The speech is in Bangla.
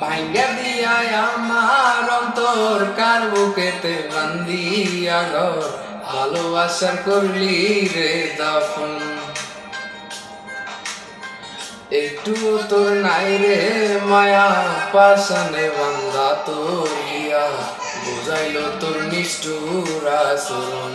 ভাঙ্গা দিয়া আমার অন্তর, কার বুকেতে বান্দিয়া ঘর ভালোবাসার করলি রে দাফন। একটুও তোর নাই রে মায়া পাশানে বান্দা তোর গিয়া তোর নিষ্ঠুর আসরণ